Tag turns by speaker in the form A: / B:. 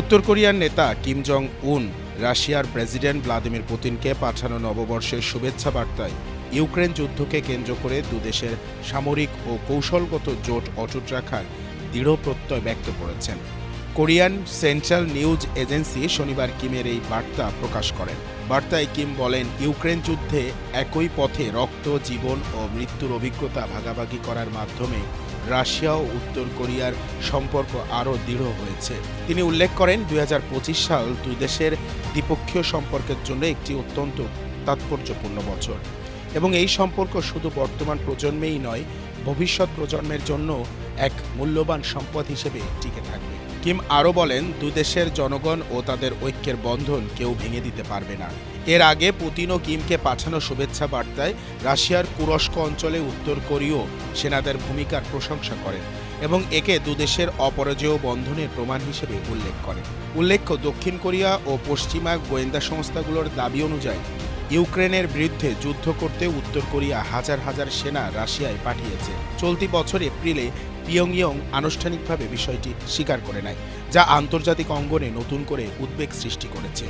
A: উত্তর কোরিয়ার নেতা কিম জং উন রাশিয়ার প্রেসিডেন্ট ভ্লাদিমির পুতিনকে পাঠানো নববর্ষের শুভেচ্ছা বার্তায় ইউক্রেন যুদ্ধকে কেন্দ্র করে দুদেশের সামরিক ও কৌশলগত জোট অটুট রাখার দৃঢ় প্রত্যয় ব্যক্ত করেছেন। কোরিয়ান সেন্ট্রাল নিউজ এজেন্সি শনিবার কিমের এই বার্তা প্রকাশ করেন। বার্তায় কিম বলেন, ইউক্রেন যুদ্ধে একই পথে রক্ত, জীবন ও মৃত্যুর অভিজ্ঞতা ভাগাভাগি করার মাধ্যমে রাশিয়া ও উত্তর কোরিয়ার সম্পর্ক আরও দৃঢ় হয়েছে। তিনি উল্লেখ করেন দু হাজার পঁচিশ সাল দুই দেশের দ্বিপক্ষীয় সম্পর্কের জন্য একটি অত্যন্ত তাৎপর্যপূর্ণ বছর। এবং এই সম্পর্ক শুধু বর্তমান প্রজন্মেই নয়, ভবিষ্যৎ প্রজন্মের জন্য এক মূল্যবান সম্পদ হিসেবে টিকে থাকবে। কিম আরও বলেন দুদেশের জনগণ ও তাদের ঐক্যের বন্ধন কেউ ভেঙে দিতে পারবে না। এর আগে পুতিন ও কিমকে পাঠানো শুভেচ্ছা বার্তায় রাশিয়ার কুরস্ক অঞ্চলে উত্তর কোরীয় সেনাদের ভূমিকার প্রশংসা করেন এবং একে দুদেশের অপরাজেয় বন্ধনের প্রমাণ হিসেবে উল্লেখ করেন। উল্লেখ্য, দক্ষিণ কোরিয়া ও পশ্চিমা গোয়েন্দা সংস্থাগুলোর দাবি অনুযায়ী, ইউক্রেনের বিরুদ্ধে যুদ্ধ করতে উত্তর কোরিয়া হাজার হাজার সেনা রাশিয়ায় পাঠিয়েছে। চলতি বছর এপ্রিলে পিয়ংইয়ং আনুষ্ঠানিকভাবে বিষয়টি স্বীকার করে নেয় যা আন্তর্জাতিক অঙ্গনে নতুন করে উদ্বেগ সৃষ্টি করেছে।